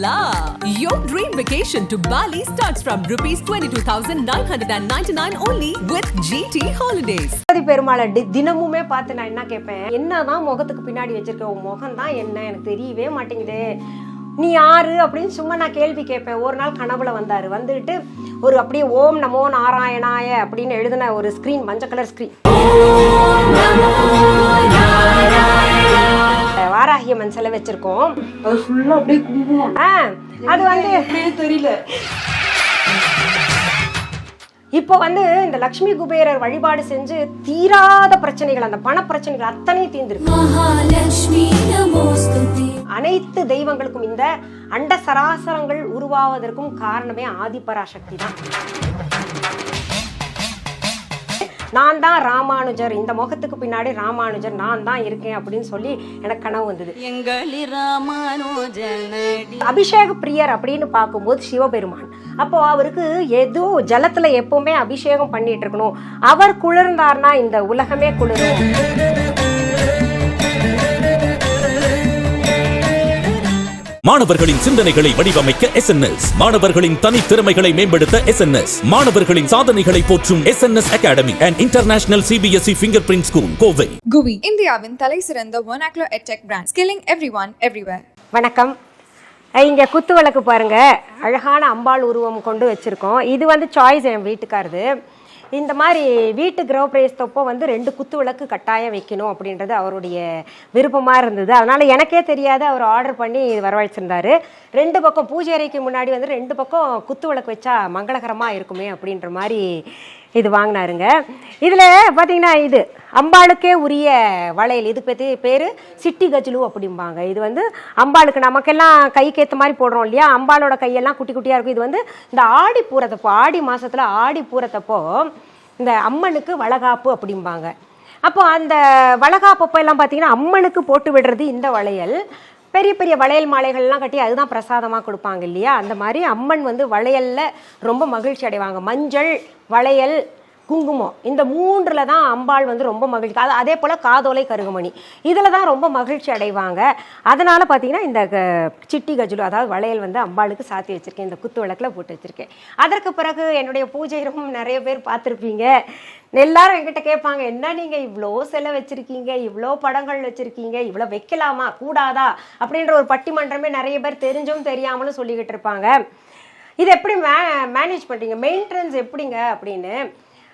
la! Your dream vacation to Bali starts from rupees 22,999 only with GT Holidays. Tirupati பெருமாளை தினமுமே பார்த்து நான் என்ன கேட்பேன்? என்னதான் முகத்துக்கு பின்னாடி வச்சிருக்க உன் முகம் தான் என்ன? எனக்கு தெரியவே மாட்டேங்குதே. நீ யாரு அப்படின்னு சும்மா நான் கேள்வி கேட்பேன். ஒரு நாள் கனவுல வந்தாரு. வந்துட்டு ஒரு அப்படியே ஓம் நமோ நாராயணாய அப்படின்னு எழுதின ஒரு ஸ்கிரீன் மஞ்சள் கலர் ஸ்கிரீன் மாரியம்மன் சிலை வச்சிருக்கோம். அது வந்து தெரியல. இப்போ வந்து இந்த லக்ஷ்மி குபேரர் வழிபாடு செஞ்சு தீராத பிரச்சனைகள் அந்த பண பிரச்சனைகள் அத்தனை தீர்ந்திருக்கு. அனைத்து தெய்வங்களுக்கும் இந்த அண்ட சராசரங்கள் உருவாவதற்கும் காரணமே ஆதிபராசக்தி தான். நான் தான் ராமானுஜர். இந்த முகத்துக்கு பின்னாடி ராமானுஜர் நான் தான் இருக்கேன் அப்படின்னு சொல்லி எனக்கு கனவு வந்தது. எங்களி அபிஷேக பிரியர் அப்படின்னு பார்க்கும்போது சிவபெருமான். அப்போ அவருக்கு ஏதோ ஜலத்துல எப்பவுமே அபிஷேகம் பண்ணிட்டு இருக்கணும். அவர் குளிர்ந்தார்னா இந்த உலகமே குளிரும். மாணவர்களின் சிந்தனைகளை வடிவமைக்க எஸ் மாணவர்களின் தனித்திறமைகளை மேம்படுத்த எஸ் மாணவர்களின் சாதனைகளை போற்றும் S academy and international CBSE fingerprint school Kovai குவி இந்தியாவின் தலை சிறந்த ஒனாக்லோ edtech brand skilling every one everywhere வணக்கம். இங்க குத்து விளக்கு பாருங்க. அழகான அம்பாள் உருவம் கொண்டு வச்சிருக்கோம். இது வந்து சாய்ஸ் என் வீட்டுக்காரது இந்த மாதிரி வீட்டு கிரகப்பிரவேசத்தப்போ வந்து ரெண்டு குத்து விளக்கு கட்டாயம் வைக்கணும் அப்படின்றது அவருடைய விருப்பமாக இருந்தது. அதனால் எனக்கே தெரியாது அவர் ஆர்டர் பண்ணி வரவழைச்சிருந்தாரு. ரெண்டு பக்கம் பூஜை அறைக்கு முன்னாடி வந்து ரெண்டு பக்கம் குத்து விளக்கு வச்சா மங்களகரமாக இருக்குமே அப்படின்ற மாதிரி இது வாங்கினாருங்க. இதில் பார்த்தீங்கன்னா இது அம்பாளுக்கே உரிய வளையல். இது பற்றி பேர் சிட்டி கஜ்லு அப்படிம்பாங்க. இது வந்து அம்பாளுக்கு நமக்கெல்லாம் கைக்கு ஏற்ற மாதிரி போடுறோம் இல்லையா? அம்பாளோட கையெல்லாம் குட்டி குட்டியாக இருக்கும். இது வந்து இந்த ஆடி பூரத்தப்போ ஆடி மாதத்தில் ஆடி பூரத்தப்போ இந்த அம்மனுக்கு வளகாப்பு அப்படிம்பாங்க. அப்போ அந்த வளகாப்பப்போ எல்லாம் பார்த்தீங்கன்னா அம்மனுக்கு போட்டு விடுறது இந்த வளையல். பெரிய பெரிய வளையல் மாலைகள்லாம் கட்டி அதுதான் பிரசாதமாக கொடுப்பாங்க இல்லையா? அந்த மாதிரி அம்மன் வந்து வளையலில் ரொம்ப மகிழ்ச்சி அடைவாங்க. மஞ்சள் வளையல் குங்குமம். இந்த மூன்றில் தான் அம்பாள் வந்து ரொம்ப மகிழ்ச்சி. அது அதே போல் காதோலை கருகுமணி. இதில் தான் ரொம்ப மகிழ்ச்சி அடைவாங்க. அதனால் பார்த்தீங்கன்னா இந்த க- சிட்டி கஜுலு அதாவது வளையல் வந்து அம்பாளுக்கு சாத்தி வச்சுருக்கேன். இந்த குத்து விளக்கில் போட்டு வச்சுருக்கேன். அதற்கு பிறகு என்னுடைய பூஜை ரூம் நிறைய பேர் பார்த்துருப்பீங்க. எல்லாரும் என்கிட்ட கேட்பாங்க என்ன நீங்கள் இவ்வளோ சிலை வச்சுருக்கீங்க? இவ்வளோ படங்கள் வச்சுருக்கீங்க? இவ்வளோ வைக்கலாமா? கூடாதா? அப்படின்ற ஒரு பட்டிமன்றமே நிறைய பேர் தெரிஞ்சும் தெரியாமலும் சொல்லிக்கிட்டு இருப்பாங்க. இது எப்படி மே மேனேஜ் பண்ணுறீங்க மெயின்டெனன்ஸ் எப்படிங்க? அப்படின்னு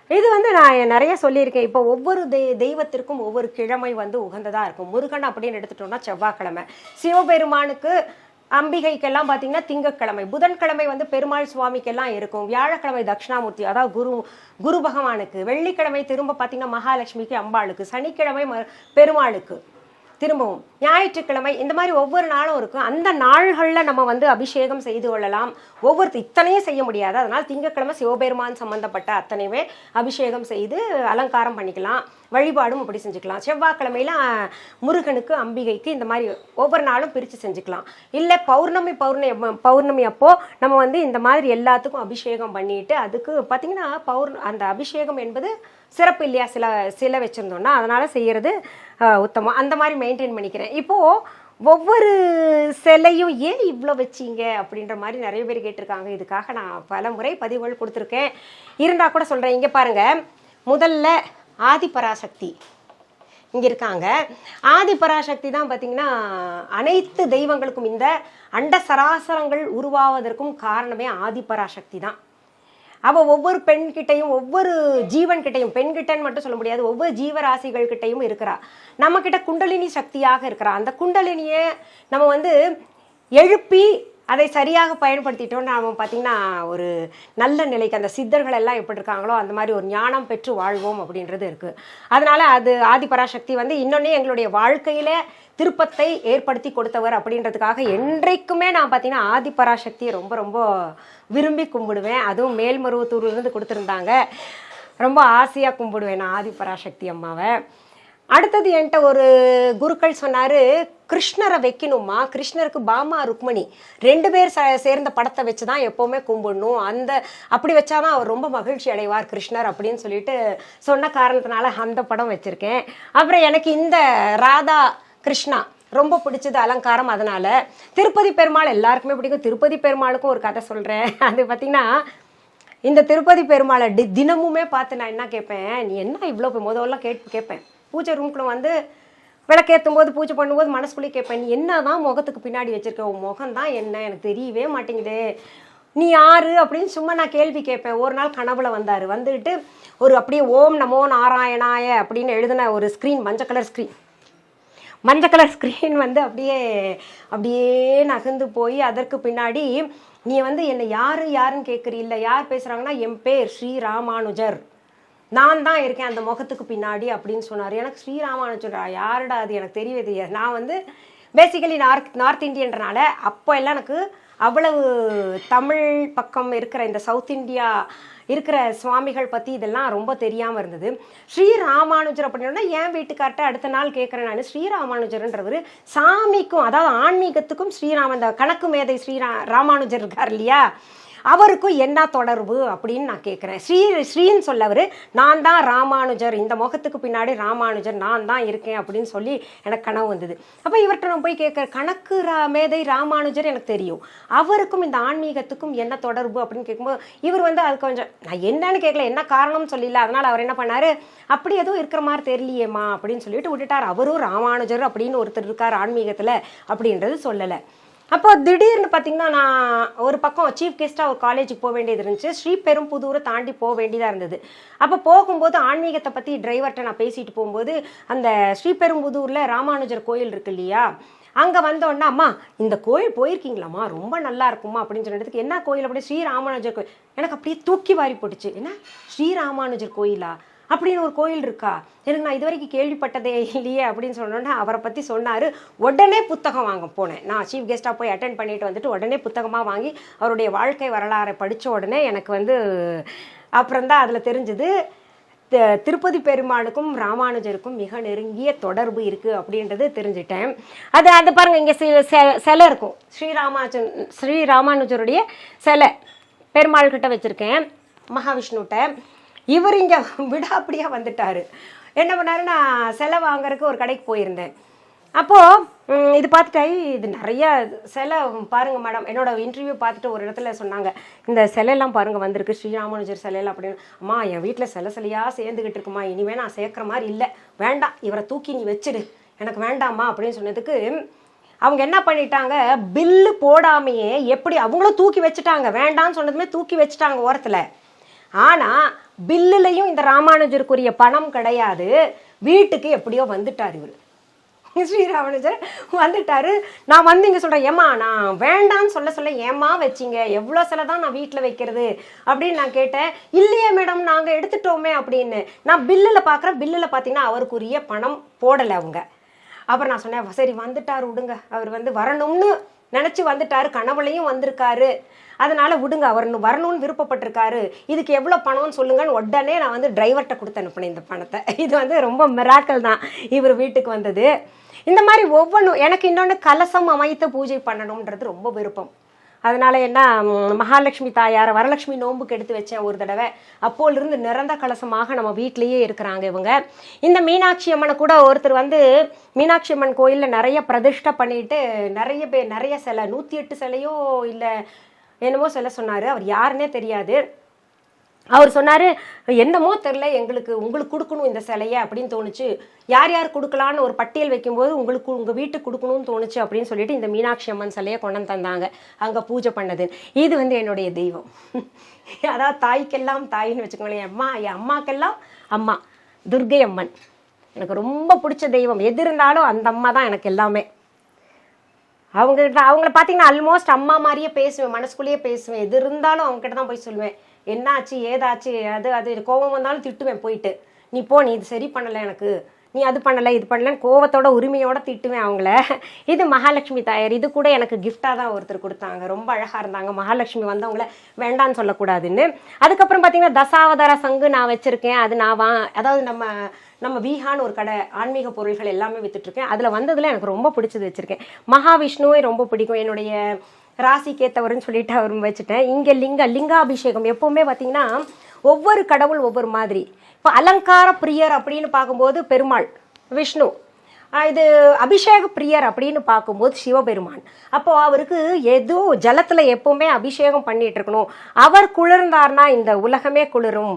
இது வந்து நான் நிறைய சொல்லியிருக்கேன். இப்போ ஒவ்வொரு தெய் தெய்வத்திற்கும் ஒவ்வொரு கிழமை வந்து உகந்ததாக இருக்கும். முருகன் அப்படின்னு எடுத்துட்டோம்னா செவ்வாய்க்கிழமை. சிவபெருமானுக்கு அம்பிகைக்கெல்லாம் பார்த்தீங்கன்னா திங்கக்கிழமை புதன்கிழமை வந்து பெருமாள் சுவாமிக்கெல்லாம் இருக்கும். வியாழக்கிழமை தட்சிணாமூர்த்தி அதாவது குரு குரு பகவானுக்கு. வெள்ளிக்கிழமை திரும்ப பார்த்தீங்கன்னா மகாலட்சுமிக்கு அம்பாளுக்கு. சனிக்கிழமை ம- பெருமாளுக்கு. திரும்பவும் ஞாயிற்றுக்கிழமை இந்த மாதிரி ஒவ்வொரு நாளும் இருக்கும். அந்த நாள்களில் நம்ம வந்து அபிஷேகம் செய்து கொள்ளலாம். ஒவ்வொரு இத்தனையும் செய்ய முடியாது. அதனால் திங்கட்கிழமை சிவபெருமான் சம்பந்தப்பட்ட அத்தனையுமே அபிஷேகம் செய்து அலங்காரம் பண்ணிக்கலாம். வழிபாடும் அப்படி செஞ்சுக்கலாம். செவ்வாய்க்கிழமையில முருகனுக்கு அம்பிகைக்கு இந்த மாதிரி ஒவ்வொரு நாளும் பிரித்து செஞ்சுக்கலாம். இல்லை பௌர்ணமி பௌர்ணமி பௌர்ணமி அப்போது நம்ம வந்து இந்த மாதிரி எல்லாத்துக்கும் அபிஷேகம் பண்ணிட்டு அதுக்கு பார்த்தீங்கன்னா பௌர் அந்த அபிஷேகம் என்பது சிறப்பு இல்லையா சில சில வச்சுருந்தோம்னா அதனால் செய்கிறது உத்தமம். அந்த மாதிரி மெயின்டைன் பண்ணிக்கிறேன். இப்போது ஒவ்வொரு சிலையும் ஏன் இவ்வளோ வச்சீங்க? அப்படின்ற மாதிரி நிறைய பேர் கேட்டிருக்காங்க. இதுக்காக நான் பல முறை பதிவுகள் கொடுத்துருக்கேன். இருந்தால் கூட சொல்கிறேன் இங்கே பாருங்கள் முதல்ல ஆதிபராசக்தி இங்கே இருக்காங்க. ஆதிபராசக்தி தான் பார்த்தீங்கன்னா அனைத்து தெய்வங்களுக்கும் இந்த அண்ட சராசரங்கள் உருவாவதற்கும் காரணமே ஆதிபராசக்தி தான். அவள் ஒவ்வொரு பெண்கிட்டையும் ஒவ்வொரு ஜீவன்கிட்டையும் பெண்கிட்டன்னு மட்டும் சொல்ல முடியாது ஒவ்வொரு ஜீவராசிகள் கிட்டையும் இருக்கிறா. நம்மக்கிட்ட குண்டலினி சக்தியாக இருக்கிறா. அந்த குண்டலினியை நம்ம வந்து எழுப்பி அதை சரியாக பயன்படுத்திட்டோம்னா நம்ம பார்த்தீங்கன்னா ஒரு நல்ல நிலைக்கு அந்த சித்தர்கள் எல்லாம் எப்படி இருக்காங்களோ அந்த மாதிரி ஒரு ஞானம் பெற்று வாழ்வோம் அப்படின்றது இருக்குது அதனால் அது ஆதிபராசக்தி வந்து இன்னொன்னே எங்களுடைய வாழ்க்கையில் திருப்பத்தை ஏற்படுத்தி கொடுத்தவர் அப்படின்றதுக்காக என்றைக்குமே நான் பார்த்தீங்கன்னா ஆதிபராசக்தியை ரொம்ப ரொம்ப விரும்பி கும்பிடுவேன். அதுவும் மேல்மருவத்தூர்லேருந்து கொடுத்துருந்தாங்க. ரொம்ப ஆசையாக கும்பிடுவேன் நான் ஆதிபராசக்தி அம்மாவை. அடுத்தது என்கிட்ட ஒரு குருக்கள் சொன்னாரு கிருஷ்ணரை வைக்கணுமா கிருஷ்ணருக்கு பாமா ருக்மணி. ரெண்டு பேர் சேர்ந்த படத்தை வச்சு தான் எப்போவுமே கும்பிடணும். அந்த அப்படி வச்சாதான் அவர் ரொம்ப மகிழ்ச்சி அடைவார் கிருஷ்ணர் அப்படின்னு சொல்லிட்டு சொன்ன காரணத்தினால அந்த படம் வச்சிருக்கேன். அப்புறம் எனக்கு இந்த ராதா கிருஷ்ணா ரொம்ப பிடிச்சது அலங்காரம் அதனால. திருப்பதி பெருமாள் எல்லாருக்குமே பிடிக்கும். திருப்பதி பெருமாளுக்கும் ஒரு கதை சொல்கிறேன் அது பார்த்தீங்கன்னா இந்த திருப்பதி பெருமாளை டி தினமுமே பார்த்து நான் என்ன கேட்பேன் நீ என்ன இவ்வளோ முதல்ல கேட் கேட்பேன்? பூஜை ரூம்குள்ள வந்து விளக்கேற்றும் போது பூஜை பண்ணும்போது மனசுக்குள்ளேயே கேட்பேன் நீ என்ன தான் முகத்துக்கு பின்னாடி வச்சிருக்க? உன் முகம் தான் என்ன? எனக்கு தெரியவே மாட்டேங்குதே. நீ யாரு? அப்படின்னு சும்மா நான் கேள்வி கேட்பேன். ஒரு நாள் கனவுல வந்தார். வந்துட்டு ஒரு அப்படியே ஓம் நமோ நாராயணாய அப்படின்னு எழுதின ஒரு ஸ்க்ரீன் மஞ்சள் கலர் ஸ்க்ரீன் மஞ்சள் கலர் ஸ்க்ரீன் வந்து அப்படியே அப்படியே நகர்ந்து போய் அதற்கு பின்னாடி நீ வந்து என்னை யாரு யாருன்னு கேட்குறீல்ல யார் பேசுகிறாங்கன்னா என் பேர் ஸ்ரீ ராமானுஜர். நான் தான் இருக்கேன் அந்த முகத்துக்கு பின்னாடி அப்படின்னு சொன்னார். எனக்கு ஸ்ரீ சொல்கிறா யாருடா அது? எனக்கு தெரியவே தெரியாது. நான் வந்து பேசிக்கலி நார்த் நார்த் இந்தியன்றனால அப்போ எல்லாம் எனக்கு அவ்வளவு தமிழ் பக்கம் இருக்கிற இந்த சவுத் இந்தியா இருக்கிற சுவாமிகள் பற்றி இதெல்லாம் ரொம்ப தெரியாமல் இருந்தது. ஸ்ரீ ராமானுஜர் அப்படின்னா என் வீட்டுக்கார்ட்ட அடுத்த நாள் கேட்குறேன் நான். ஸ்ரீராமானுஜர்ன்றவர் சாமிக்கும் அதாவது ஆன்மீகத்துக்கும் ஸ்ரீராம இந்த கணக்கு மேதை ஸ்ரீரா ராமானுஜர் இருக்கார் இல்லையா? அவருக்கும் என்ன தொடர்பு அப்படின்னு நான் கேட்குறேன் ஸ்ரீ ஸ்ரீன்னு சொல்லவர் நான் தான் ராமானுஜர். இந்த முகத்துக்கு பின்னாடி ராமானுஜர் நான் தான் இருக்கேன் அப்படின்னு சொல்லி எனக்கு கனவு வந்தது. அப்போ இவர்கிட்ட நான் போய் கேட்குற கணக்கு ரா மேதை ராமானுஜர் எனக்கு தெரியும். அவருக்கும் இந்த ஆன்மீகத்துக்கும் என்ன தொடர்பு அப்படின்னு கேட்கும்போது இவர் வந்து அது கொஞ்சம் நான் என்னன்னு கேட்கல என்ன காரணம்னு சொல்லல அதனால் அவர் என்ன பண்ணார் அப்படி எதுவும் இருக்கிற மாதிரி தெரியலையேம்மா அப்படின்னு சொல்லிட்டு விட்டுட்டார். அவரும் ராமானுஜர் அப்படின்னு ஒருத்தர் இருக்கார் ஆன்மீகத்தில் அப்படின்றது சொல்லலை. அப்போ திடீர்னு பார்த்தீங்கன்னா நான் ஒரு பக்கம் சீஃப் கெஸ்ட்டாக ஒரு காலேஜுக்கு போக வேண்டியது இருந்துச்சு. ஸ்ரீபெரும்புதூரை தாண்டி போக வேண்டியதாக இருந்தது. அப்போ போகும்போது ஆன்மீகத்தை பற்றி டிரைவர்கிட்ட நான் பேசிட்டு போகும்போது அந்த ஸ்ரீபெரும்புதூரில் ராமானுஜர் கோயில் இருக்கு இல்லையா? அங்கே வந்தோடனே அம்மா இந்த கோயில் போயிருக்கீங்களாம்மா? ரொம்ப நல்லா இருக்குமா? அப்படின்னு சொன்னதுக்கு என்ன கோயில்? அப்படி ஸ்ரீராமானுஜர் கோயில். எனக்கு அப்படியே தூக்கி வாரி போட்டுச்சு. என்ன? ஸ்ரீராமானுஜர் கோயிலா? அப்படின்னு ஒரு கோயில் இருக்கா? எனக்கு நான் இது வரைக்கும் கேள்விப்பட்டதே இல்லையே அப்படின்னு சொன்னோன்னே அவரை பற்றி சொன்னார். உடனே புத்தகம் வாங்க போனேன். நான் சீஃப் கெஸ்ட்டாக போய் அட்டென்ட் பண்ணிட்டு வந்துட்டு உடனே புத்தகமாக வாங்கி அவருடைய வாழ்க்கை வரலாறை படித்த உடனே எனக்கு வந்து அப்புறம்தான் அதில் தெரிஞ்சது திருப்பதி பெருமாளுக்கும் ராமானுஜருக்கும் மிக நெருங்கிய தொடர்பு இருக்குது அப்படின்றது தெரிஞ்சிட்டேன். அது அது பாருங்கள் இங்கே சிலை இருக்கும். ஸ்ரீராமாஜன் ஸ்ரீராமானுஜருடைய சிலை. பெருமாள் கிட்ட வச்சுருக்கேன். மகாவிஷ்ணுகிட்ட இவர் இங்கே விடாப்படியாக வந்துட்டார். என்ன பண்ணாரு நான் சிலை வாங்குறதுக்கு ஒரு கடைக்கு போயிருந்தேன். அப்போது இது பார்த்துட்டாய் இது நிறைய சிலை பாருங்கள் மேடம் என்னோட இன்டர்வியூ பார்த்துட்டு ஒரு இடத்துல சொன்னாங்க. இந்த சிலையெல்லாம் பாருங்கள் வந்திருக்கு ஸ்ரீராமானுஜர் சிலையெல்லாம் அப்படின்னு. அம்மா என் வீட்டில் சிலை சிலையாக சேர்ந்துக்கிட்டு இருக்குமா இனிமேல் நான் சேர்க்குற மாதிரி இல்லை. வேண்டாம் இவரை தூக்கி நீ வச்சிடு. எனக்கு வேண்டாம்மா அப்படின்னு சொன்னதுக்கு அவங்க என்ன பண்ணிட்டாங்க பில்லு போடாமையே எப்படி அவங்களும் தூக்கி வச்சுட்டாங்க. வேண்டாம்னு சொன்னதுமே தூக்கி வச்சுட்டாங்க ஓரத்தில். ஆனால் பில்லுலையும் இந்த ராமானுஜருக்குரிய பணம் கிடையாது. வீட்டுக்கு எப்படியோ வந்துட்டார் இவர். ஸ்ரீராமானுஜர் வந்துட்டாரு. நான் வந்து இங்கே சொல்கிறேன் ஏமா நான் வேண்டான்னு சொல்ல சொல்ல ஏமா வச்சிங்க? எவ்வளோ சில தான் நான் வீட்டில் வைக்கிறது? அப்படின்னு நான் கேட்டேன். இல்லையே மேடம் நாங்கள் எடுத்துட்டோமே அப்படின்னு. நான் பில்லில் பார்க்குறேன் பில்லில் பார்த்தீங்கன்னா அவருக்குரிய பணம் போடலை அவங்க. அப்புறம் நான் சொன்னேன் சரி வந்துட்டார் விடுங்க. அவர் வந்து வரணும்னு நினச்சி வந்துட்டாரு கனவுலையும் வந்திருக்காரு. அதனால விடுங்க அவர் வரணும்னு விருப்பப்பட்டிருக்காரு. இதுக்கு எவ்வளோ பணம்னு சொல்லுங்கன்னு உடனே நான் வந்து டிரைவர்கிட்ட கொடுத்து அனுப்பினேன் இந்த பணத்தை. இது வந்து ரொம்ப மிராக்கல் தான் இவர் வீட்டுக்கு வந்தது. இந்த மாதிரி ஒவ்வொன்றும் எனக்கு இன்னொன்று கலசம் அமைத்து பூஜை பண்ணணுன்றது ரொம்ப விருப்பம். அதனால என்ன மகாலட்சுமி தாயார் வரலட்சுமி நோன்புக்கு எடுத்து வச்சேன் ஒரு தடவை அப்போலிருந்து நிறந்த கலசமாக நம்ம வீட்லேயே இருக்கிறாங்க இவங்க. இந்த மீனாட்சி அம்மனை கூட ஒருத்தர் வந்து மீனாட்சி அம்மன் கோயிலில் நிறைய பிரதிஷ்டை பண்ணிட்டு நிறைய பேர் நிறைய சிலை நூற்றி எட்டு சிலையோ இல்லை என்னமோ சிலை சொன்னார். அவர் யாருன்னே தெரியாது. அவர் சொன்னார் என்னமோ தெரில எங்களுக்கு உங்களுக்கு கொடுக்கணும் இந்த சிலையை அப்படின்னு தோணுச்சு. யார் யார் கொடுக்கலான்னு ஒரு பட்டியல் வைக்கும்போது உங்களுக்கு உங்கள் வீட்டுக்கு கொடுக்கணும்னு தோணுச்சு அப்படின்னு சொல்லிட்டு இந்த மீனாட்சி அம்மன் சிலையை கொண்டு தந்தாங்க. அங்கே பூஜை பண்ணது. இது வந்து என்னுடைய தெய்வம். அதாவது தாய்க்கெல்லாம் தாயின்னு வச்சுக்கோங்களேன். அம்மா என் அம்மாக்கெல்லாம் அம்மா துர்கை அம்மன் எனக்கு ரொம்ப பிடிச்ச தெய்வம். எது இருந்தாலும் அந்த அம்மா தான் எனக்கு எல்லாமே. அவங்ககிட்ட அவங்கள பார்த்தீங்கன்னா ஆல்மோஸ்ட் அம்மா மாதிரியே பேசுவேன். மனசுக்குள்ளேயே பேசுவேன். எது இருந்தாலும் அவங்ககிட்ட தான் போய் சொல்லுவேன். என்னாச்சு ஏதாச்சு அது அது கோபம் வந்தாலும் திட்டுவேன் போயிட்டு. நீ போ நீ இது சரி பண்ணலை எனக்கு. நீ அது பண்ணலை இது பண்ணலன்னு கோவத்தோட உரிமையோட திட்டுவேன் அவங்கள. இது மகாலட்சுமி தாயார். இது கூட எனக்கு கிஃப்டாக தான் ஒருத்தர் கொடுத்தாங்க. ரொம்ப அழகாக இருந்தாங்க. மகாலட்சுமி வந்தவங்கள வேண்டான்னு சொல்லக்கூடாதுன்னு. அதுக்கப்புறம் பார்த்தீங்கன்னா தசாவதார சங்கு நான் வச்சுருக்கேன். அது நான் வா அதாவது நம்ம நம்ம வீஹான்னு ஒரு கடை ஆன்மீக பொருள்கள் எல்லாமே வித்துட்ருக்கேன் அதில் வந்ததில் எனக்கு ரொம்ப பிடிச்சது வச்சுருக்கேன். மகாவிஷ்ணுவே ரொம்ப பிடிக்கும். என்னுடைய ராசிக்கேத்தவர்னு சொல்லிட்டு அவர் வச்சுட்டேன். இங்கே லிங்க லிங்காபிஷேகம் எப்போவுமே பார்த்தீங்கன்னா ஒவ்வொரு கடவுள் ஒவ்வொரு மாதிரி. இப்போ அலங்கார பிரியர் அப்படின்னு பார்க்கும்போது பெருமாள் விஷ்ணு. இது அபிஷேக பிரியர் அப்படின்னு பார்க்கும்போது சிவபெருமான். அப்போ அவருக்கு ஏதோ ஜலத்துல எப்பவுமே அபிஷேகம் பண்ணிட்டு இருக்கணும். அவர் குளிர்ந்தார்னா இந்த உலகமே குளிரும்.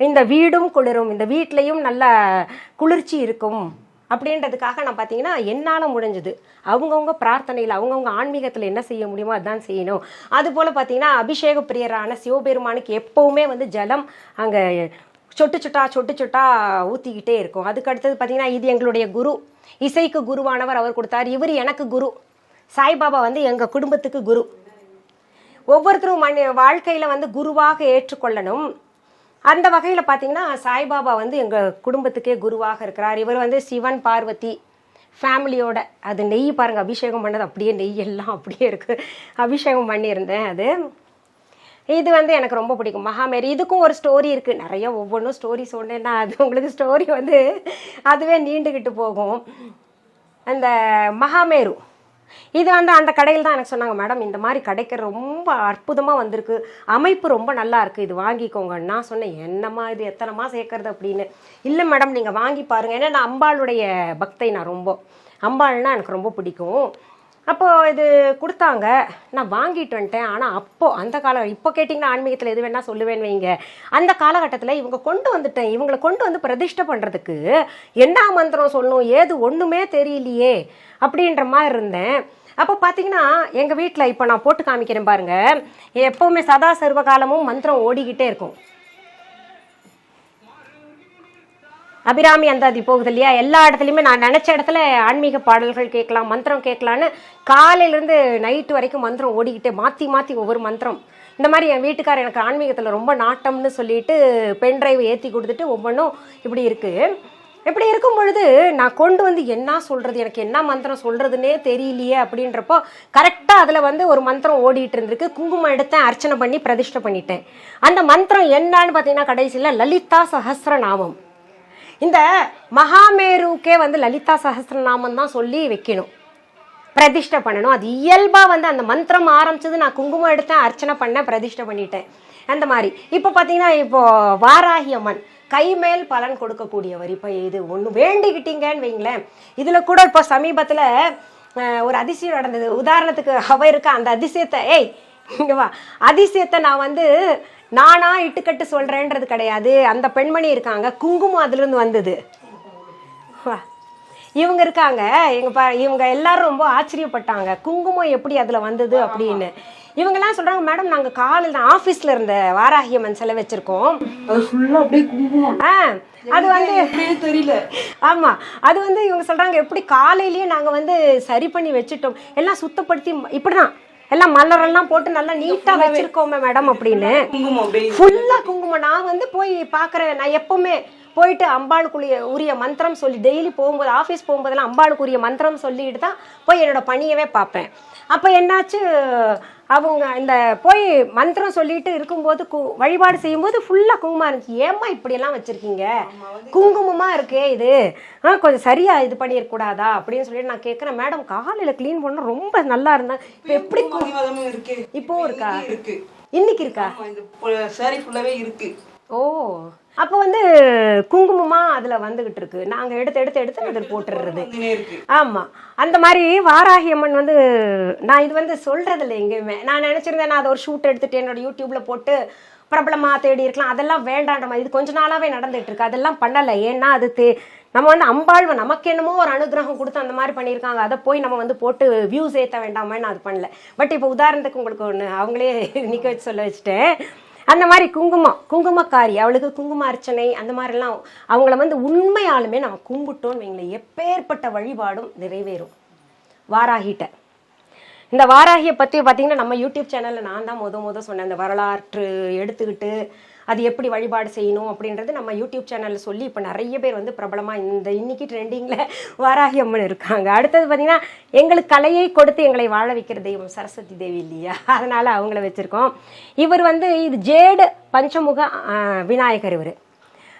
இந்த வீடும் குளிரும். இந்த வீட்லேயும் நல்ல குளிர்ச்சி இருக்கும். அப்படின்றதுக்காக நான் பார்த்தீங்கன்னா என்னால் முடிஞ்சது. அவங்கவுங்க பிரார்த்தனையில் அவங்கவுங்க ஆன்மீகத்தில் என்ன செய்ய முடியுமோ அதான் செய்யணும். அதுபோல் பார்த்தீங்கன்னா அபிஷேக பிரியரான சிவபெருமானுக்கு எப்போவுமே வந்து ஜலம் அங்கே சொட்டு சொட்டா சொட்டு சொட்டா ஊற்றிக்கிட்டே இருக்கும். அதுக்கு அடுத்தது பார்த்தீங்கன்னா இது எங்களுடைய குரு. இசைக்கு குருவானவர் அவர் கொடுத்தார். இவர் எனக்கு குரு. சாய்பாபா வந்து எங்கள் குடும்பத்துக்கு குரு. ஒவ்வொருத்தரும் மண் வாழ்க்கையில் வந்து குருவாக ஏற்றுக்கொள்ளணும். அந்த வகையில் பார்த்தீங்கன்னா சாய்பாபா வந்து எங்கள் குடும்பத்துக்கே குருவாக இருக்கிறார். இவர் வந்து சிவன் பார்வதி ஃபேமிலியோட அது நெய் பாருங்கள் அபிஷேகம் பண்ணது அப்படியே நெய் எல்லாம் அப்படியே இருக்குது அபிஷேகம் பண்ணியிருந்தேன் அது. இது வந்து எனக்கு ரொம்ப பிடிக்கும். மகாமேரி இதுக்கும் ஒரு ஸ்டோரி இருக்குது நிறைய ஒவ்வொன்றும் ஸ்டோரி சொன்னேன்னா அது உங்களுக்கு ஸ்டோரி வந்து அதுவே நீண்டுக்கிட்டு போகும். அந்த மகாமேரு. இது வந்து அந்த கடையில் தான் எனக்கு சொன்னாங்க மேடம் இந்த மாதிரி கடைக்கு ரொம்ப அற்புதமாக வந்திருக்கு. அமைப்பு ரொம்ப நல்லா இருக்குது இது வாங்கிக்கோங்க. நான் சொன்னேன் என்னம்மா இது? எத்தனைமா சேர்க்கறது? அப்படின்னு. இல்லை மேடம் நீங்கள் வாங்கி பாருங்கள் ஏன்னா நான் அம்பாளுடைய பக்தை நான் ரொம்ப. அம்பாள்னா எனக்கு ரொம்ப பிடிக்கும். அப்போது இது கொடுத்தாங்க. நான் வாங்கிட்டு வந்துட்டேன். ஆனால் அப்போ அந்த கால இப்போ கேட்டிங்கன்னா ஆன்மீகத்தில் எது வேணால் சொல்லுவேன்னு வைங்க. அந்த காலகட்டத்தில் இவங்க கொண்டு வந்துட்டேன். இவங்களை கொண்டு வந்து பிரதிஷ்டை பண்ணுறதுக்கு என்ன மந்திரம் சொல்லணும்? ஏது ஒன்றுமே தெரியலையே அப்படின்ற மாதிரி இருந்தேன். அப்போ பார்த்தீங்கன்னா எங்கள் வீட்டில் இப்போ நான் போட்டு காமிக்கிறேன் பாருங்க. எப்போவுமே சதா சர்வ காலமும் மந்திரம் ஓடிக்கிட்டே இருக்கும். அபிராமி அந்தாதி போகுது இல்லையா? எல்லா இடத்துலையுமே நான் நினச்ச இடத்துல ஆன்மீக பாடல்கள் கேட்கலாம் மந்திரம் கேட்கலான்னு காலையிலேருந்து நைட்டு வரைக்கும் மந்திரம் ஓடிக்கிட்டு மாற்றி மாற்றி ஒவ்வொரு மந்திரம். இந்த மாதிரி என் வீட்டுக்காரர் எனக்கு ஆன்மீகத்தில் ரொம்ப நாட்டம்னு சொல்லிட்டு பென் டிரைவ் ஏற்றி கொடுத்துட்டு ஒவ்வொன்றும் இப்படி இருக்குது இப்படி இருக்கும் பொழுது நான் கொண்டு வந்து என்ன சொல்கிறது எனக்கு என்ன மந்திரம் சொல்கிறதுனே தெரியலையே அப்படின்றப்போ கரெக்டாக அதில் வந்து ஒரு மந்திரம் ஓடிட்டு இருந்திருக்கு. குங்குமம் எடுத்தேன் அர்ச்சனை பண்ணி பிரதிஷ்டை பண்ணிட்டேன். அந்த மந்திரம் என்னன்னு பார்த்தீங்கன்னா கடைசியில் லலிதா சஹசிரநாமம். இந்த மகாமேருக்கே வந்து லலிதா சஹஸ்ரநாமம் தான் சொல்லி வைக்கணும். பிரதிஷ்டை பண்ணணும். அது இயல்பாக வந்து அந்த மந்திரம் ஆரம்பிச்சது நான் குங்குமம் எடுத்தேன் அர்ச்சனை பண்ணேன் பிரதிஷ்டை பண்ணிட்டேன். அந்த மாதிரி. இப்போ பார்த்தீங்கன்னா இப்போ வாராகி அம்மன் கை மேல் பலன் கொடுக்கக்கூடியவர். இப்போ இது ஒன்று வேண்டிக்கிட்டீங்கன்னு வைங்களேன். இதில் கூட இப்போ சமீபத்தில் ஒரு அதிசயம் நடந்தது. உதாரணத்துக்கு அவ இருக்கா அந்த அதிசயத்தை ஏய் இங்கே வா. அதிசயத்தை நான் வந்து நானா இட்டுக்கட்டு சொல்றேன்றது கிடையாது. அந்த பெண்மணி இருக்காங்க. குங்குமம் அதுலேருந்து வந்தது. இவங்க இருக்காங்க. எங்க பா இவங்க எல்லாரும் ரொம்ப ஆச்சரியப்பட்டாங்க. குங்குமம் எப்படி அதுல வந்தது அப்படின்னு. இவங்கெல்லாம் சொல்றாங்க மேடம் நாங்க காலையில் ஆஃபீஸ்ல இருந்த வாராகியம்மன் சிலை வச்சிருக்கோம். ஆ அது வந்து தெரியல. ஆமா. அது வந்து இவங்க சொல்றாங்க எப்படி காலையிலேயே நாங்க வந்து சரி பண்ணி வச்சுட்டோம். எல்லாம் சுத்தப்படுத்தி இப்படிதான். எல்லாம் மலரெல்லாம் போட்டு நல்லா நீட்டா வச்சிருக்கோமே மேடம் அப்படின்னு. ஃபுல்லா குங்குமம் நான் வந்து போய் பார்க்குறேன் நான் எப்பவுமே போயிட்டு அம்பாளுக்குரிய உரிய மந்திரம் சொல்லி டெய்லி போகும்போது ஆஃபீஸ் போகும்போதெல்லாம் அம்பாளுக்குரிய மந்திரம் சொல்லிட்டு தான் போய் என்னோட பணியவே பார்ப்பேன். அப்போ என்னாச்சு அவங்க இந்த போய் மந்திரம் சொல்லிட்டு இருக்கும்போது கு வழிபாடு செய்யும்போது ஃபுல்லாக குங்குமம் இருந்துச்சு. ஏம்மா இப்படியெல்லாம் வச்சுருக்கீங்க? குங்குமமாக இருக்கே இது? ஆ கொஞ்சம் சரியாக இது பண்ணிடக்கூடாதா அப்படின்னு சொல்லிட்டு நான் கேட்குறேன் மேடம் காலையில் க்ளீன் பண்ண ரொம்ப நல்லா இருந்தேன் இப்போ எப்படி இப்போவும் இருக்கா? இன்னைக்கு இருக்கா. சாரி ஃபுல்லாவே இருக்கு. ஓ. அப்போ வந்து குங்குமமா அதுல வந்துகிட்டு இருக்கு. நாங்க எடுத்து எடுத்து எடுத்து அதில் போட்டுடுறது ஆமா. அந்த மாதிரி வாராகி அம்மன் வந்து நான் இது வந்து சொல்றது இல்லை எங்கேயுமே. நான் நினைச்சிருந்தேன் நான் அதை ஒரு ஷூட் எடுத்துட்டு என்னோட யூடியூப்ல போட்டு பிரபலமா தேடி இருக்கலாம். அதெல்லாம் வேண்டான்ற மாதிரி இது கொஞ்ச நாளாவே நடந்துட்டு இருக்கு. அதெல்லாம் பண்ணல. ஏன்னா அது தே நம்ம வந்து அம்பாள் நமக்கு என்னமோ ஒரு அனுகிரகம் கொடுத்து அந்த மாதிரி பண்ணியிருக்காங்க. அதை போய் நம்ம வந்து போட்டு வியூஸ் ஏற்ற வேண்டாமே நான் அது பண்ணல. பட் இப்போ உதாரணத்துக்கு உங்களுக்கு ஒன்று அவங்களே நிற்க வச்சு சொல்ல வச்சுட்டேன். அந்த மாதிரி குங்குமம் குங்குமக்காரி அவளுக்கு குங்கும அர்ச்சனை அந்த மாதிரிலாம் அவங்கள வந்து உண்மையாலுமே நம்ம கும்பிட்டோன்னு வைங்களேன். எப்பேற்பட்ட வழிபாடும் நிறைவேறும். வாராகிட்ட. இந்த வாராகியை பற்றி பார்த்தீங்கன்னா நம்ம யூடியூப் சேனலில் நான் தான் முத முத சொன்னேன். இந்த வரலாற்று எடுத்துக்கிட்டு அது எப்படி வழிபாடு செய்யணும் அப்படின்றது நம்ம யூடியூப் சேனலில் சொல்லி இப்போ நிறைய பேர் வந்து பிரபலமாக இந்த இன்னைக்கு ட்ரெண்டிங்கில் வாராகி அம்மன் இருக்காங்க. அடுத்தது பார்த்தீங்கன்னா எங்களுக்கு கலையை கொடுத்து எங்களை வாழ வைக்கிற தெய்வம் சரஸ்வதி தேவி இல்லையா? அதனால் அவங்கள வச்சுருக்கோம். இவர் வந்து இது ஜேடு பஞ்சமுக விநாயகர் இவர்.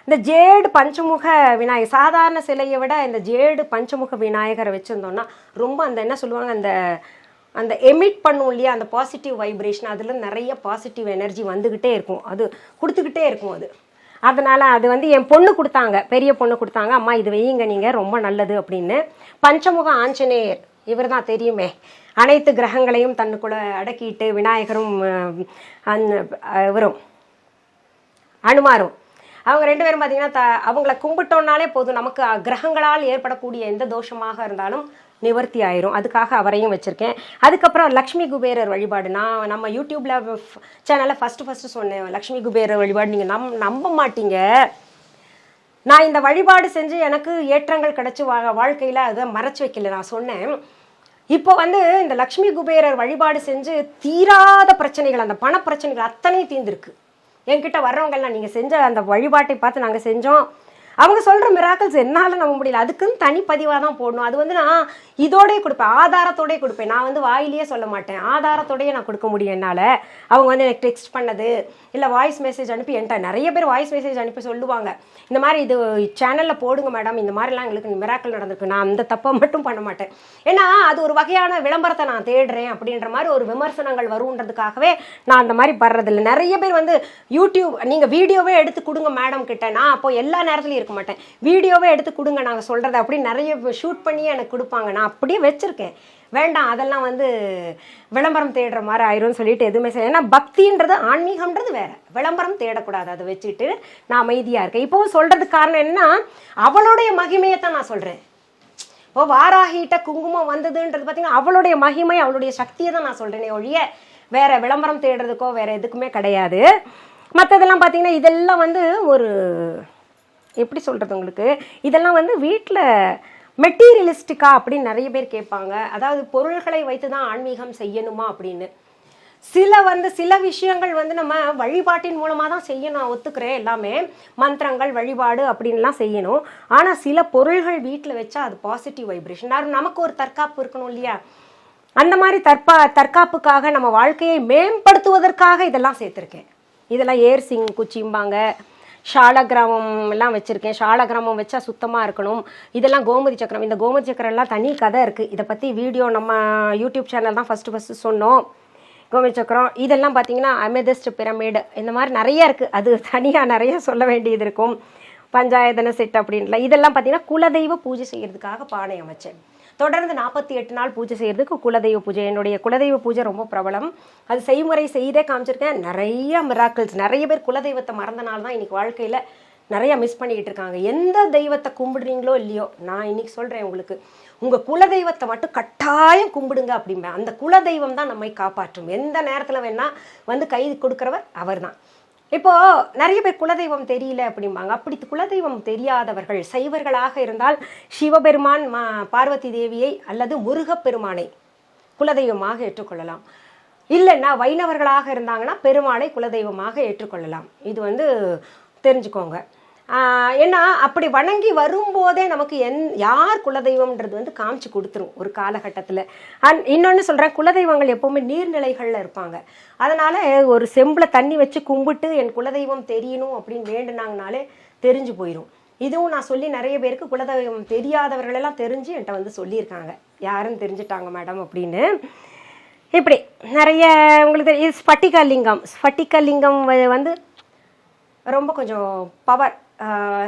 இந்த ஜேடு பஞ்சமுக விநாயகர் சாதாரண சிலையை விட இந்த ஜேடு பஞ்சமுக விநாயகரை வச்சுருந்தோம்னா ரொம்ப அந்த என்ன சொல்லுவாங்க அந்த அந்த எமிட் பண்ணும் இல்லையா அந்த பாசிட்டிவ் வைப்ரேஷன் அதில் நிறைய பாசிட்டிவ் எனர்ஜி வந்துக்கிட்டே இருக்கும். அது கொடுத்துக்கிட்டே இருக்கும் அது. அதனால் அது வந்து என் பொண்ணு கொடுத்தாங்க. பெரிய பொண்ணு கொடுத்தாங்க. அம்மா இது வையுங்க நீங்கள் ரொம்ப நல்லது அப்படின்னு. பஞ்சமுக ஆஞ்சநேயர் இவர் தான் தெரியுமே. அனைத்து கிரகங்களையும் தன்னுக்குள்ள அடக்கிட்டு விநாயகரும் இவரும் அனுமாரும். அவங்க ரெண்டு பேரும் பார்த்தீங்கன்னா த அவங்கள கும்பிட்டோம்னாலே போதும். நமக்கு கிரகங்களால் ஏற்படக்கூடிய எந்த தோஷமாக இருந்தாலும் நிவர்த்தி ஆயிரும். அதுக்காக அவரையும் வச்சுருக்கேன். அதுக்கப்புறம் லக்ஷ்மி குபேரர் வழிபாடு. நான் நம்ம யூடியூப்பில் சேனலில் ஃபஸ்ட்டு ஃபஸ்ட்டு சொன்னேன். லக்ஷ்மி குபேரர் வழிபாடு. நீங்கள் நம் நம்ப மாட்டீங்க. நான் இந்த வழிபாடு செஞ்சு எனக்கு ஏற்றங்கள் கிடச்சி வா வாழ்க்கையில் அதை மறைச்சு வைக்கல. நான் சொன்னேன். இப்போ வந்து இந்த லக்ஷ்மி குபேரர் வழிபாடு செஞ்சு தீராத பிரச்சனைகள் அந்த பண பிரச்சனைகள் அத்தனையும் தீர்ந்துருக்கு. என்கிட்ட வர்றவங்கெல்லாம் நீங்கள் செஞ்ச அந்த வழிபாட்டை பார்த்து நாங்கள் செஞ்சோம். அவங்க சொல்கிற மிராக்கல்ஸ் என்னால் நம்ப முடியல. அதுக்குன்னு தனிப்பதிவாக தான் போடணும். அது வந்து நான் இதோடய கொடுப்பேன். ஆதாரத்தோடய கொடுப்பேன். நான் வந்து வாயிலேயே சொல்ல மாட்டேன். ஆதாரத்தோடயே நான் கொடுக்க முடியும் என்னால். அவங்க வந்து எனக்கு டெக்ஸ்ட் பண்ணது இல்லை வாய்ஸ் மெசேஜ் அனுப்பி என்கிட்ட நிறைய பேர் வாய்ஸ் மெசேஜ் அனுப்பி சொல்லுவாங்க. இந்த மாதிரி இது சேனலில் போடுங்க மேடம் இந்த மாதிரிலாம் எங்களுக்கு மிராக்கல் நடந்திருக்கு. நான் அந்த தப்பை மட்டும் பண்ண மாட்டேன். ஏன்னா அது ஒரு வகையான விளம்பரத்தை நான் தேடுறேன் அப்படின்ற மாதிரி ஒரு விமர்சனங்கள் வருன்றதுக்காகவே நான் அந்த மாதிரி படுறதில்லை. நிறைய பேர் வந்து யூடியூப் நீங்கள் வீடியோவே எடுத்து கொடுங்க மேடம் கிட்ட. நான் அப்போ எல்லா நேரத்துலையும் இருக்க மாட்டேன். வீடியோவே எடுத்து கொடுங்க நாங்கள் சொல்கிறத அப்படி நிறைய ஷூட் பண்ணி எனக்கு கொடுப்பாங்க. நான் அப்படியே வச்சுருக்கேன். வேண்டாம் அதெல்லாம் வந்து விளம்பரம் தேடுற மாதிரி ஆயிரும்னு சொல்லிட்டு எதுவுமே செய்ய ஏன்னா பக்தின்றது ஆன்மீகம்ன்றது வேற. விளம்பரம் தேடக்கூடாது. அதை வச்சுட்டு நான் அமைதியாக இருக்கேன். இப்போவும் சொல்கிறதுக்கு காரணம் என்ன? அவளுடைய மகிமையை தான் நான் சொல்கிறேன் இப்போ வாராகிட்ட குங்குமம் வந்ததுன்றது பார்த்தீங்கன்னா அவளுடைய மகிமை அவளுடைய சக்தியை தான் நான் சொல்கிறேனே ஒழிய வேற விளம்பரம் தேடுறதுக்கோ வேற எதுக்குமே கிடையாது. மற்றதெல்லாம் பார்த்தீங்கன்னா இதெல்லாம் வந்து ஒரு எப்படி சொல்கிறது உங்களுக்கு? இதெல்லாம் வந்து வீட்டில் மெட்டீரியலிஸ்டிக்கா அப்படின்னு நிறைய பேர் கேட்பாங்க. அதாவது பொருள்களை வைத்து தான் ஆன்மீகம் செய்யணுமா அப்படின்னு. சில வந்து சில விஷயங்கள் வந்து நம்ம வழிபாட்டின் மூலமாக தான் செய்யணும். நான் ஒத்துக்கிறேன் எல்லாமே. மந்திரங்கள் வழிபாடு அப்படின்லாம் செய்யணும். ஆனால் சில பொருள்கள் வீட்டில் வச்சா அது பாசிட்டிவ் வைப்ரேஷன் நமக்கு ஒரு தற்காப்பு இருக்கணும் இல்லையா? அந்த மாதிரி தற்பா தற்காப்புக்காக நம்ம வாழ்க்கையை மேம்படுத்துவதற்காக இதெல்லாம் சேர்த்துருக்கேன். இதெல்லாம் ஏர் சிங் குச்சிம்பாங்க. ஷால கிராமம் எல்லாம் வச்சுருக்கேன். ஷால கிராமம் வச்சா சுத்தமாக இருக்கணும். இதெல்லாம் கோமதி சக்கரம். இந்த கோமதி சக்கரம் எல்லாம் தனி கதை இருக்குது இதை பற்றி வீடியோ நம்ம யூடியூப் சேனல் தான் ஃபஸ்ட்டு ஃபஸ்ட்டு சொன்னோம். கோமதி சக்கரம். இதெல்லாம் பார்த்தீங்கன்னா அமெதஸ்ட் பிரமிடு இந்த மாதிரி நிறைய இருக்குது அது தனியாக நிறைய சொல்ல வேண்டியது இருக்கும். பஞ்சாயத்தன செட் அப்படின்லாம் இதெல்லாம் பார்த்தீங்கன்னா குலதெய்வ பூஜை செய்யறதுக்காக பானை அமைச்சேன். தொடர்ந்து நாற்பத்தி எட்டு நாள் பூஜை செய்யறதுக்கு குலதெய்வ பூஜை. என்னுடைய குலதெய்வ பூஜை ரொம்ப பிரபலம். அது செய்முறை செய்தே காமிச்சிருக்கேன். நிறைய மிராக்கிள்ஸ் நிறைய பேர் குலதெய்வத்தை மறந்தனால தான் இன்றைக்கி வாழ்க்கையில் நிறைய மிஸ் பண்ணிக்கிட்டு இருக்காங்க. எந்த தெய்வத்தை கும்பிடுறீங்களோ இல்லையோ நான் இன்னைக்கு சொல்கிறேன் உங்களுக்கு. உங்கள் குலதெய்வத்தை மட்டும் கட்டாயம் கும்பிடுங்க அப்படிம்பேன். அந்த குலதெய்வம் தான் நம்மை காப்பாற்றும். எந்த நேரத்தில் வேணால் வந்து கை கொடுக்குறவர் அவர் தான் இப்போ நிறைய பேர் குலதெய்வம் தெரியல அப்படிம்பாங்க. அப்படி குலதெய்வம் தெரியாதவர்கள் சைவர்களாக இருந்தால் சிவபெருமான் மா பார்வதி தேவியை அல்லது முருகப்பெருமானை குலதெய்வமாக ஏற்றுக்கொள்ளலாம். இல்லைன்னா வைணவர்களாக இருந்தாங்கன்னா பெருமாளை குலதெய்வமாக ஏற்றுக்கொள்ளலாம். இது வந்து தெரிஞ்சுக்கோங்க. ஏன்னா அப்படி வணங்கி வரும்போதே நமக்கு என் யார் குலதெய்வம்ன்றது வந்து காமிச்சு கொடுத்துரும் ஒரு காலகட்டத்தில். அண்ட் இன்னொன்று சொல்கிறேன் குலதெய்வங்கள் எப்போவுமே நீர்நிலைகளில் இருப்பாங்க. அதனால் ஒரு செம்பில் தண்ணி வச்சு கும்பிட்டு என் குலதெய்வம் தெரியணும் அப்படின்னு வேண்டுனாங்கனாலே தெரிஞ்சு போயிடும் இதுவும் நான் சொல்லி நிறைய பேருக்கு குலதெய்வம் தெரியாதவர்களெல்லாம் தெரிஞ்சு என்கிட்ட வந்து சொல்லியிருக்காங்க. யாருன்னு தெரிஞ்சுட்டாங்க மேடம் அப்படின்னு. இப்படி நிறைய உங்களுக்கு தெரியும் இது ஸ்பட்டிகலிங்கம். லிங்கம் வந்து ரொம்ப கொஞ்சம் பவர்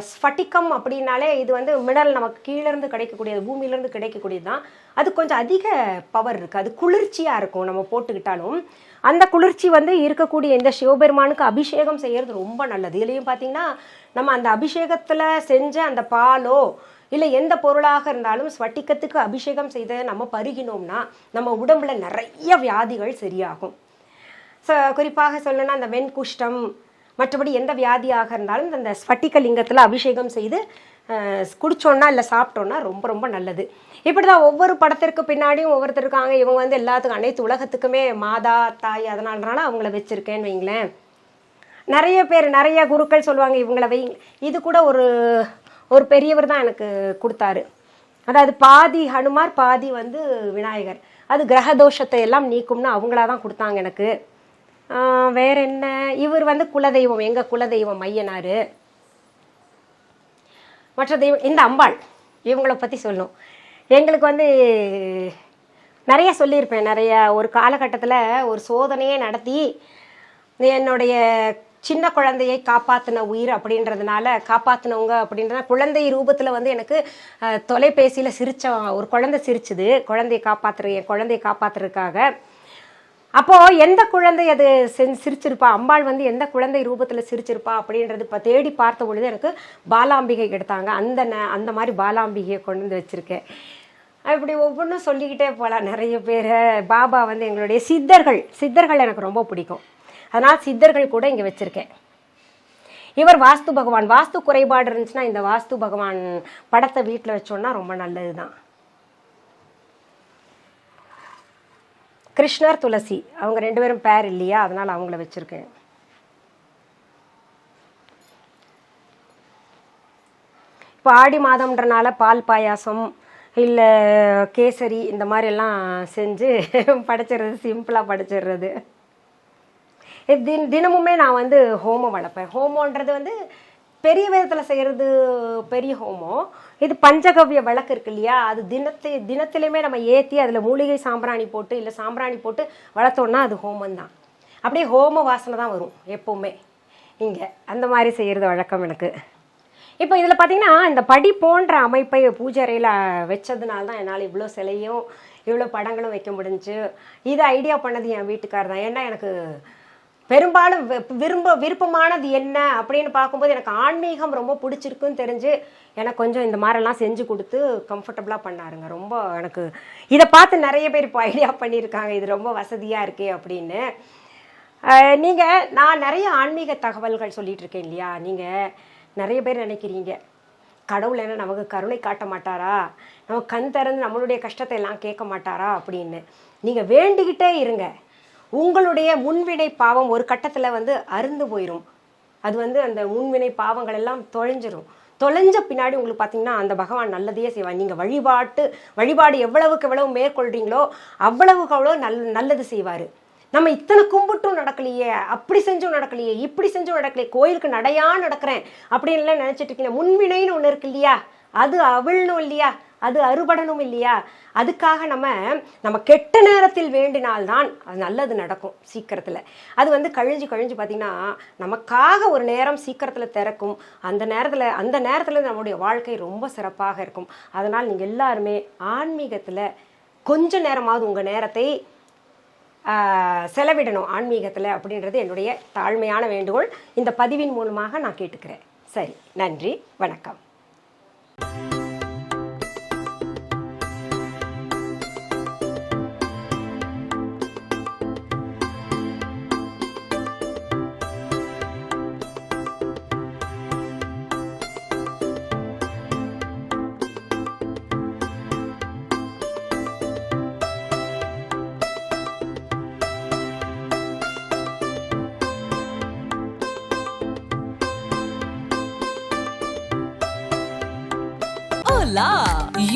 ஸ்ஃபட்டிகம் அப்படின்னாலே இது வந்து மினரல் நமக்கு கீழேருந்து கிடைக்கக்கூடியது பூமியிலேருந்து கிடைக்கக்கூடியது தான் அது கொஞ்சம் அதிக பவர் இருக்குது அது குளிர்ச்சியாக இருக்கும் நம்ம போட்டுக்கிட்டாலும். அந்த குளிர்ச்சி வந்து இருக்கக்கூடிய இந்த சிவபெருமானுக்கு அபிஷேகம் செய்கிறது ரொம்ப நல்லது. இதுலேயும் பார்த்தீங்கன்னா நம்ம அந்த அபிஷேகத்தில் செஞ்ச அந்த பாலோ இல்லை எந்த பொருளாக இருந்தாலும் ஸ்வட்டிக்கத்துக்கு அபிஷேகம் செய்த நம்ம பருகினோம்னா நம்ம உடம்புல நிறைய வியாதிகள் சரியாகும். ஸோ குறிப்பாக சொல்லணும்னா அந்த வெண்குஷ்டம் மற்றபடி எந்த வியாதியாக இருந்தாலும் இந்த ஸ்பட்டிக லிங்கத்தில் அபிஷேகம் செய்து குடித்தோன்னா இல்லை சாப்பிட்டோன்னா ரொம்ப ரொம்ப நல்லது. இப்படி தான் ஒவ்வொரு படத்திற்கு பின்னாடியும் ஒவ்வொருத்தர் இருக்காங்க. இவங்க வந்து எல்லாத்துக்கும் அனைத்து உலகத்துக்குமே மாதா தாய் அதனாலனால அவங்கள வச்சுருக்கேன்னு வைங்களேன். நிறைய பேர் நிறைய குருக்கள் சொல்லுவாங்க இவங்கள வைங்க இது கூட ஒரு ஒரு பெரியவர் தான் எனக்கு கொடுத்தாரு. அதாவது பாதி ஹனுமார் பாதி வந்து விநாயகர். அது கிரக தோஷத்தை எல்லாம் நீக்கும்னு அவங்களா தான் கொடுத்தாங்க எனக்கு. வேற என்ன? இவர் வந்து குலதெய்வம் எங்க குலதெய்வம் ஐயனார் மற்ற தெய்வம் இந்த அம்பாள் இவங்கள பற்றி சொல்லணும் எங்களுக்கு வந்து நிறைய சொல்லியிருப்பேன். நிறைய ஒரு காலகட்டத்தில் ஒரு சோதனையை நடத்தி என்னுடைய சின்ன குழந்தையை காப்பாற்றின உயிர் அப்படின்றதுனால காப்பாற்றினவங்க அப்படின்றத குழந்தை ரூபத்தில் வந்து எனக்கு தொலைபேசியில் சிரித்த ஒரு குழந்தை சிரிச்சுது. குழந்தையை காப்பாற்றுற என் குழந்தையை காப்பாற்றுறதுக்காக அப்போது எந்த குழந்தை அது செஞ் சிரிச்சிருப்பா? அம்பாள் வந்து எந்த குழந்தை ரூபத்தில் சிரிச்சிருப்பா அப்படின்றது இப்போ தேடி பார்த்த பொழுது எனக்கு பாலாம்பிகை எடுத்தாங்க. அந்த ந- அந்த மாதிரி பாலாம்பிகையை கொண்டு வந்து வச்சுருக்கேன் இப்படி ஒவ்வொன்றும் சொல்லிக்கிட்டே போகலாம் நிறைய பேர். பாபா வந்து எங்களுடைய சித்தர்கள். சித்தர்கள் எனக்கு ரொம்ப பிடிக்கும். அதனால் சித்தர்கள் கூட இங்கே வச்சுருக்கேன் இவர் வாஸ்து பகவான். வாஸ்து குறைபாடு இருந்துச்சுன்னா இந்த வாஸ்து பகவான் படத்தை வீட்டில் வச்சோன்னா ரொம்ப நல்லது தான் கிருஷ்ணர் துளசி. அவங்க ரெண்டு பேரும் பேர் இல்லையா? அதனால் அவங்கள வச்சுருக்கேன். இப்போ ஆடி மாதம்ன்றனால பால் பாயாசம் இல்லை கேசரி இந்த மாதிரிலாம் செஞ்சு படைச்சிடுறது சிம்பிளாக படைச்சிடுறது. தின் தினமுமே நான் வந்து ஹோமம் வளர்ப்பேன். ஹோமோன்றது வந்து பெரிய விதத்தில் செய்கிறது பெரிய ஹோமம். இது பஞ்சகவ்ய விளக்கு இருக்கு இல்லையா? அது தினத்தை தினத்திலையுமே நம்ம ஏற்றி அதில் மூலிகை சாம்பிராணி போட்டு இல்லை சாம்பிராணி போட்டு வளர்த்தோன்னா அது ஹோமம் தான். அப்படியே ஹோம வாசனை தான் வரும் எப்போவுமே. இங்கே அந்த மாதிரி செய்கிறது வழக்கம் எனக்கு. இப்போ இதில் பார்த்தீங்கன்னா இந்த படி போன்ற அமைப்பை பூஜை அறையில் வச்சதுனால தான் என்னால் இவ்வளோ சிலையும் இவ்வளோ படங்களும் வைக்க முடிஞ்சு இது ஐடியா பண்ணது என் வீட்டுக்கார் தான். ஏன்னா எனக்கு பெரும்பாலும் விரும்ப விருப்பமானது என்ன அப்படின்னு பார்க்கும்போது எனக்கு ஆன்மீகம் ரொம்ப பிடிச்சிருக்குன்னு தெரிஞ்சு எனக்கு கொஞ்சம் இந்த மாதிரிலாம் செஞ்சு கொடுத்து கம்ஃபர்டபுளாக பண்ணாருங்க. ரொம்ப எனக்கு இதை பார்த்து நிறைய பேர் இப்போ ஐடியா பண்ணியிருக்காங்க. இது ரொம்ப வசதியாக இருக்கே அப்படின்னு. நீங்கள் நான் நிறைய ஆன்மீக தகவல்கள் சொல்லிட்டு இருக்கேன் இல்லையா? நீங்கள் நிறைய பேர் நினைக்கிறீங்க. கடவுள் என்ன நமக்கு கருணை காட்ட மாட்டாரா? நம்ம கண் திறந்து நம்மளுடைய கஷ்டத்தை எல்லாம் கேட்க மாட்டாரா அப்படின்னு. நீங்கள் வேண்டிக்கிட்டே இருங்க. உங்களுடைய முன்வினை பாவம் ஒரு கட்டத்தில் வந்து அருந்து போயிடும் அது வந்து அந்த முன்வினை பாவங்கள் எல்லாம் தொலைஞ்சிரும். தொலைஞ்ச பின்னாடி உங்களுக்கு பார்த்தீங்கன்னா அந்த பகவான் நல்லதையே செய்வார். நீங்கள் வழிபாட்டு வழிபாடு எவ்வளவுக்கு எவ்வளவு மேற்கொள்றீங்களோ அவ்வளவுக்கு அவ்வளோ நல் நல்லது செய்வார். நம்ம இத்தனை கும்பிட்டும் நடக்கலையே அப்படி செஞ்சும் நடக்கலையே இப்படி செஞ்சும் நடக்கலையே கோயிலுக்கு நடையா நடக்கிறேன் அப்படின்லாம் நினச்சிட்டு இருக்கீங்க. முன்வினைன்னு ஒன்று இருக்கு இல்லையா? அது அவிழணும் இல்லையா? அது அறுபடனும் இல்லையா? அதுக்காக நம்ம நம்ம கெட்ட நேரத்தில் வேண்டினால்தான் அது நல்லது நடக்கும் சீக்கிரத்தில். அது வந்து கழிஞ்சு கழிஞ்சு பார்த்திங்கன்னா நமக்காக ஒரு நேரம் சீக்கிரத்தில் திறக்கும். அந்த நேரத்தில் அந்த நேரத்தில் நம்முடைய வாழ்க்கை ரொம்ப சிறப்பாக இருக்கும். அதனால் நீங்கள் எல்லாருமே ஆன்மீகத்தில் கொஞ்ச நேரமாவது உங்கள் நேரத்தை செலவிடணும் ஆன்மீகத்தில் அப்படின்றது என்னுடைய தாழ்மையான வேண்டுகோள். இந்த பதிவின் மூலமாக நான் கேட்டுக்கிறேன். சரி நன்றி வணக்கம். Thank you.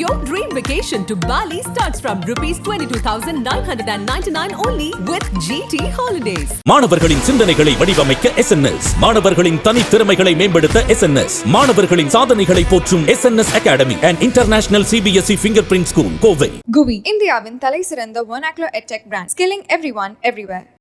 Your dream vacation to Bali starts from rupees 22,999 only with GT Holidays. மாணவர்களின் சிந்தனைகளை வடிவமைக்க எஸ் மாணவர்களின் தனித்திறமைகளை மேம்படுத்த எஸ் மாணவர்களின் சாதனைகளை போற்றும் S academy and international CBSE fingerprint school Kovai GUI இந்தியாவின் தலை சிறந்த vernacular edtech brand skilling everyone everywhere.